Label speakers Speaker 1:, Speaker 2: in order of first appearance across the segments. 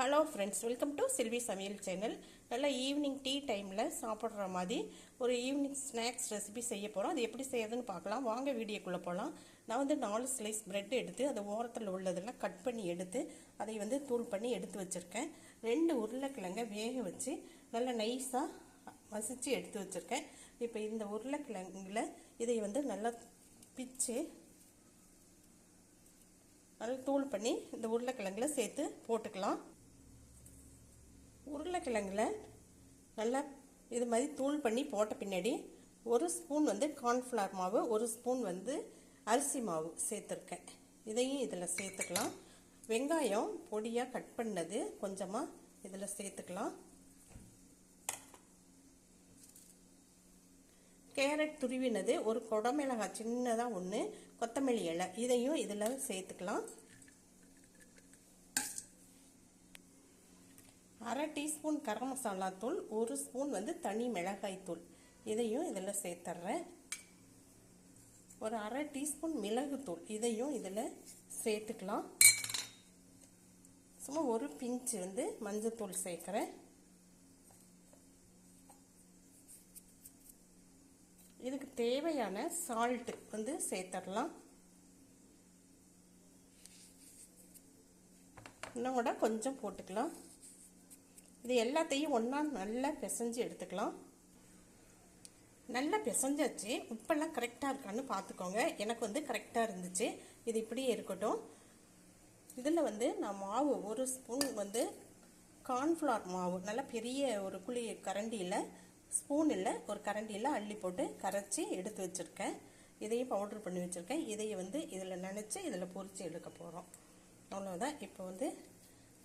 Speaker 1: Hello friends welcome to Selvi சமையல் channel நல்லா evening tea டைமில் சாப்பிட்ற மாதிரி ஒரு ஈவினிங் ஸ்நாக்ஸ் ரெசிபி செய்ய போகிறோம் அது எப்படி செய்யறதுன்னு பார்க்கலாம். வாங்க வீடியோக்குள்ளே போகலாம் நான் வந்து நாலு ஸ்லைஸ் பிரெட் எடுத்து அது ஓரத்தில் உள்ளதெல்லாம் கட் பண்ணி எடுத்து அதை வந்து தூள் பண்ணி எடுத்து வச்சுருக்கேன். ரெண்டு உருளைக்கிழங்கை வேக வச்சு நல்லா நைஸாக மசித்து எடுத்து வச்சுருக்கேன். இப்போ இந்த உருளைக்கிழங்கில் இதை வந்து நல்லா பிச்சு நல்லா தூள் பண்ணி இந்த உருளைக்கிழங்குல சேர்த்து போட்டுக்கலாம். உருளைக்கிழங்குல நல்லா இது மாதிரி தூள் பண்ணி போட்ட பின்னாடி ஒரு ஸ்பூன் வந்து கார்ன்ஃப்ளவர் மாவு ஒரு ஸ்பூன் வந்து அரிசி மாவு சேர்த்துருக்கேன். இதையும் இதில் சேர்த்துக்கலாம். வெங்காயம் பொடியாக கட் பண்ணது கொஞ்சமாக இதில் சேர்த்துக்கலாம். கேரட் துருவினது ஒரு குடமிளகாய் சின்னதாக ஒன்று கொத்தமல்லி இலை இதையும் இதில் சேர்த்துக்கலாம். அரை டீஸ்பூன் கரம் மசாலா தூள் ஒரு ஸ்பூன் வந்து தனி மிளகாய் தூள். இதையும் இதில் சேர்த்துட்றேன். ஒரு அரை டீஸ்பூன் மிளகுத்தூள் இதையும் இதில் சேர்த்துக்கலாம். சும்மா ஒரு பிஞ்சு வந்து மஞ்சத்தூள் சேர்க்குறேன். இதுக்கு தேவையான சால்ட்டு வந்து சேர்த்துடலாம். இன்னும் கூட கொஞ்சம் போட்டுக்கலாம். இது எல்லாத்தையும் ஒன்றா நல்லா பிசைஞ்சு எடுத்துக்கலாம். நல்லா பிசைஞ்சாச்சு. உப்பெல்லாம் கரெக்டாக இருக்கான்னு பார்த்துக்கோங்க. எனக்கு வந்து கரெக்டாக இருந்துச்சு. இது இப்படியே இருக்கட்டும். இதில் வந்து நான் மாவு ஒரு ஸ்பூன் வந்து கார்ன்ஃப்ளவர் மாவு. நல்லா பெரிய ஒரு குழி கரண்டியில் ஸ்பூன் இல்லை ஒரு கரண்டியில் அள்ளி போட்டு கரைச்சி எடுத்து வச்சுருக்கேன். இதையும் பவுட்ரு பண்ணி வச்சுருக்கேன். இதையை வந்து இதில் நினச்சி இதில் பொறிச்சு எடுக்க போகிறோம் அவ்வளோதான் இப்போ வந்து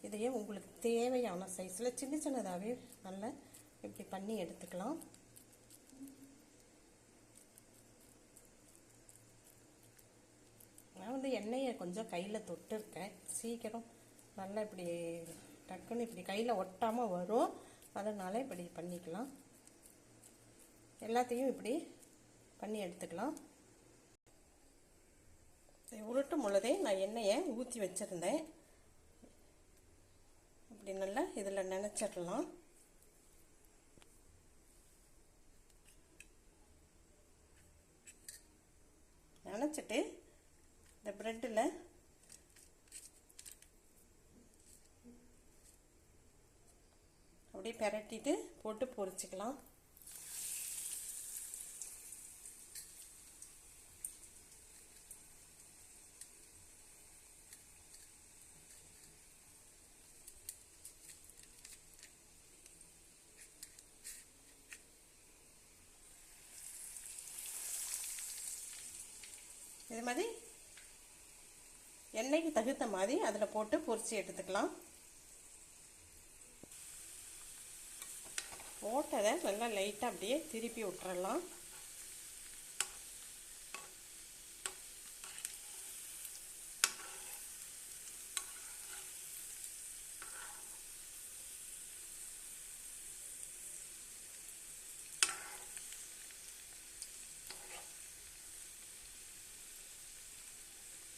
Speaker 1: இதையே உங்களுக்கு தேவையான சைஸில் சின்ன சின்னதாகவே நல்லா இப்படி பண்ணி எடுத்துக்கலாம். நான் வந்து எண்ணெயை கொஞ்சம் கையில் தொட்டிருக்கேன். சீக்கிரம் நல்லா இப்படி டக்குன்னு இப்படி கையில் ஒட்டாமல் வரும். அதனால் இப்படி பண்ணிக்கலாம். எல்லாத்தையும் இப்படி பண்ணி எடுத்துக்கலாம். உருட்டும் பொழுதே நான் எண்ணெயை ஊற்றி வச்சுருந்தேன் இப்படி நல்லா இதில் நினச்சிட்டு இந்த ப்ரெட்டில் அப்படியே பெரட்டிட்டு போட்டு பொரிச்சிக்கலாம். இது மாதிரி எண்ணெய்க்கு தகுந்த மாதிரி அதில் போட்டு பொரிச்சு எடுத்துக்கலாம். போட்டதை நல்லா லைட்டாக அப்படியே திருப்பி விட்டுறலாம்.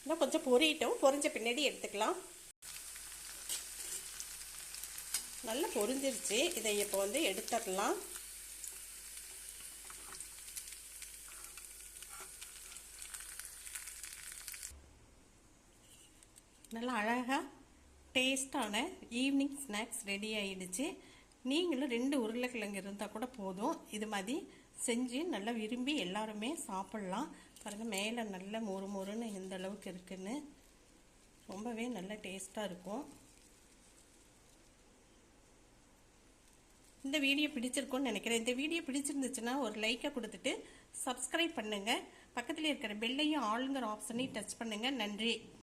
Speaker 1: இன்னும் கொஞ்சம் பொரியட்டும். பொரிஞ்ச பின்னாடி எடுத்துக்கலாம். நல்லா பொரிஞ்சிருச்சு. இதை இப்போ வந்து எடுத்துடலாம். நல்லா அழகாக டேஸ்டான ஈவினிங் ஸ்நாக்ஸ் ரெடி ஆகிடுச்சு நீங்களும் ரெண்டு உருளைக்கிழங்கு இருந்தால் கூட போதும். இது மாதிரி செஞ்சு நல்லா விரும்பி எல்லாருமே சாப்பிட்லாம். பாருங்கள் மேலே நல்ல மொறு மொறுன்னு எந்த அளவுக்கு இருக்குன்னு. ரொம்பவே நல்ல டேஸ்ட்டாக இருக்கும். இந்த வீடியோ பிடிச்சிருக்கும்னு நினைக்கிறேன். இந்த வீடியோ பிடிச்சிருந்துச்சுன்னா ஒரு லைக்கை கொடுத்துட்டு சப்ஸ்கிரைப் பண்ணுங்கள் பக்கத்தில் இருக்கிற பெல்லையும் ஆளுங்கிற ஆப்ஷனையும் டச் பண்ணுங்கள் நன்றி.